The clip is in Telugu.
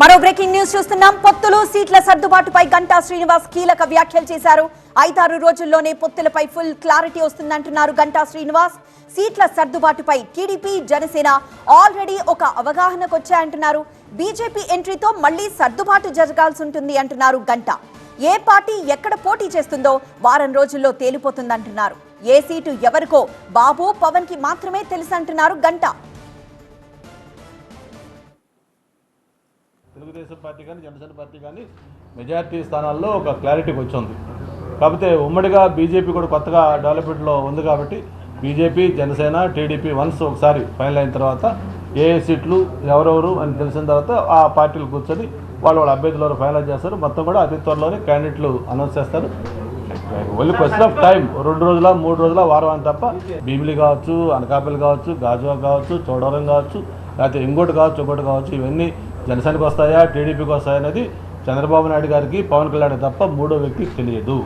మరో బ్రేకింగ్ న్యూస్ చూస్తున్నాం. పొత్తులు సీట్ల సర్దుబాటుపై గంటా శ్రీనివాస్ కీలక వ్యాఖ్యలు చేశారు. ఐదారు రోజుల్లోనే పొత్తులపై ఫుల్ క్లారిటీ వస్తుందంటున్నారు గంటా శ్రీనివాస్. సీట్ల సర్దుబాటుపై టీడీపీ జనసేన ఆల్రెడీ ఒక అవగాహనకు వచ్చాయంటున్నారు బీజేపీ ఎంట్రీతో మళ్ళీ సర్దుబాటు జరగాల్సి ఉంటుంది అంటున్నారు గంటా. ఏ పార్టీ ఎక్కడ పోటీ చేస్తుందో వారం రోజుల్లో తేలిపోతుందంటున్నారు. ఏ సీటు ఎవరికో బాబు పవన్కి మాత్రమే తెలుసంటున్నారు గంటా. తెలుగుదేశం పార్టీ కానీ జనసేన పార్టీ కానీ మెజార్టీ స్థానాల్లో ఒక క్లారిటీకి వచ్చింది. కాకపోతే ఉమ్మడిగా బీజేపీ కూడా కొత్తగా డెవలప్మెంట్లో ఉంది కాబట్టి బీజేపీ జనసేన టీడీపీ వన్స్ ఒకసారి ఫైనల్ అయిన తర్వాత ఏ ఏ సీట్లు ఎవరెవరు అని తెలిసిన తర్వాత ఆ పార్టీలు కూర్చొని వాళ్ళు వాళ్ళ అభ్యర్థులు ఫైనల్ చేస్తారు. మొత్తం కూడా అతి త్వరలోనే క్యాండిడేట్లు అనౌన్స్ చేస్తారు. ఓన్లీ క్వశ్చన్ ఆఫ్ టైం రెండు రోజుల మూడు రోజుల వారం అని తప్ప భీమిలి కావచ్చు అనకాపల్లి కావచ్చు గాజువా కావచ్చు చోడవరం కావచ్చు లేకపోతే ఇంకోటి కావచ్చు ఇంకోటి కావచ్చు ఇవన్నీ జనసేనకు వస్తాయా? టీడీపీకి వస్తాయా అనేది చంద్రబాబు నాయుడు గారికి పవన్ కళ్యాణ్ తప్ప మూడో వ్యక్తికి తెలియదు.